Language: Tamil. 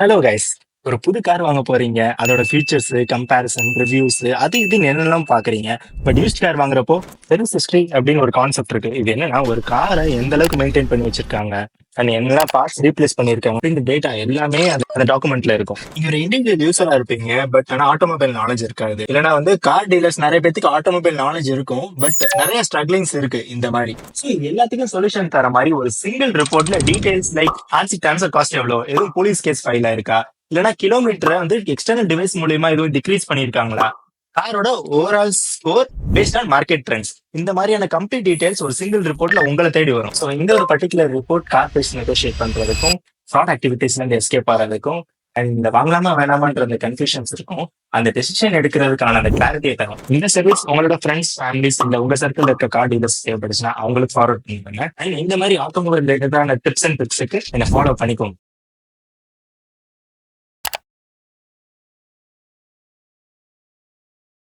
ஹலோ கைஸ் ஒரு புது கார் வாங்க போறீங்க. அதோட ஃபீச்சர்ஸ் கம்பேரிசன் ரிவ்யூஸ் அது இதுன்னு என்னெல்லாம் பாக்குறீங்க? பட் யூஸ்ட் கார் வாங்குறப்போ சர்வீஸ் ஹிஸ்டரி அப்படின்னு ஒரு கான்செப்ட் இருக்கு. இது என்னன்னா ஒரு காரை எந்த அளவுக்கு மெயின்டைன் பண்ணி வச்சிருக்காங்க? அண்ட் என்னெல்லாம் பார்ட்ஸ் ரீப்ளேஸ் பண்ணிருக்காங்க அப்படின்ற டேட்டா எல்லாமே அது- அந்த டாக்குமெண்ட்ல இருக்கும். நீங்க ஒரு இண்டிவிஜுவல் யூஸரா இருப்பீங்க பட் ஆனா ஆட்டோமொபைல் நாலேஜ் இருக்காது. இல்லைன்னா வந்து கார் டீலர்ஸ் நிறைய பேத்துக்கு ஆட்டோமொபைல் நாலேஜ் இருக்கும் பட் நிறைய ஸ்ட்ரகிளிங்ஸ் இருக்கு இந்த மாதிரி. ஸோ எல்லாத்துக்கும் சொல்யூஷன் தர மாதிரி ஒரு சிங்கிள் ரிப்போர்ட்ல டீடைல்ஸ் லைக் ஆன்சி ட்ரான்ஸ்ஃபர் காஸ்ட் எவ்வளோ? எதுவும் போலீஸ் கேஸ் ஃபைல் ஆயிருக்கா இல்லைன்னா கிலோமீட்டரை வந்து எக்ஸ்டர்னல் டிவைஸ் மூலியமா எதுவும் டிக்ரீஸ் பண்ணிருக்காங்களா காரோட overall score based on market trends இந்த மாதிரியான கம்ப்ளீட் டீடைல்ஸ் ஒரு சிங்கிள் ரிப்போர்ட்ல உங்களை தேடி வரும். ஸோ இந்த ஒரு particular report car base negotiate பண்றதுக்கும் ஃப்ராட் ஆக்டிவிட்டிஸ்ல இருந்து எஸ்கேப் ஆகிறதுக்கும் அண்ட் இந்த வாங்கலாமா வேணாமான்ற அந்த கன்ஃபியூஷன்ஸ் இருக்கும் அந்த டெசிஷன் எடுக்கிறதுக்கான அந்த கிளாரிட்டியை தரும். இந்த சர்வீஸ் உங்களோட ஃப்ரெண்ட்ஸ் ஃபேமிலிஸ் இல்ல உங்க சர்க்கிள் இருக்க கார் டீலர்ஸ் தேவைப்படுச்சுன்னா அவங்களுக்கு ஃபார்வர்ட் பண்ணுங்க. அண்ட் இந்த மாதிரி ஆட்டோமொபைல் ரிலேட்டடான டிப்ஸ் அண்ட் ட்ரிக்ஸுக்கு என்ன ஃபாலோ பண்ணிக்கோங்க.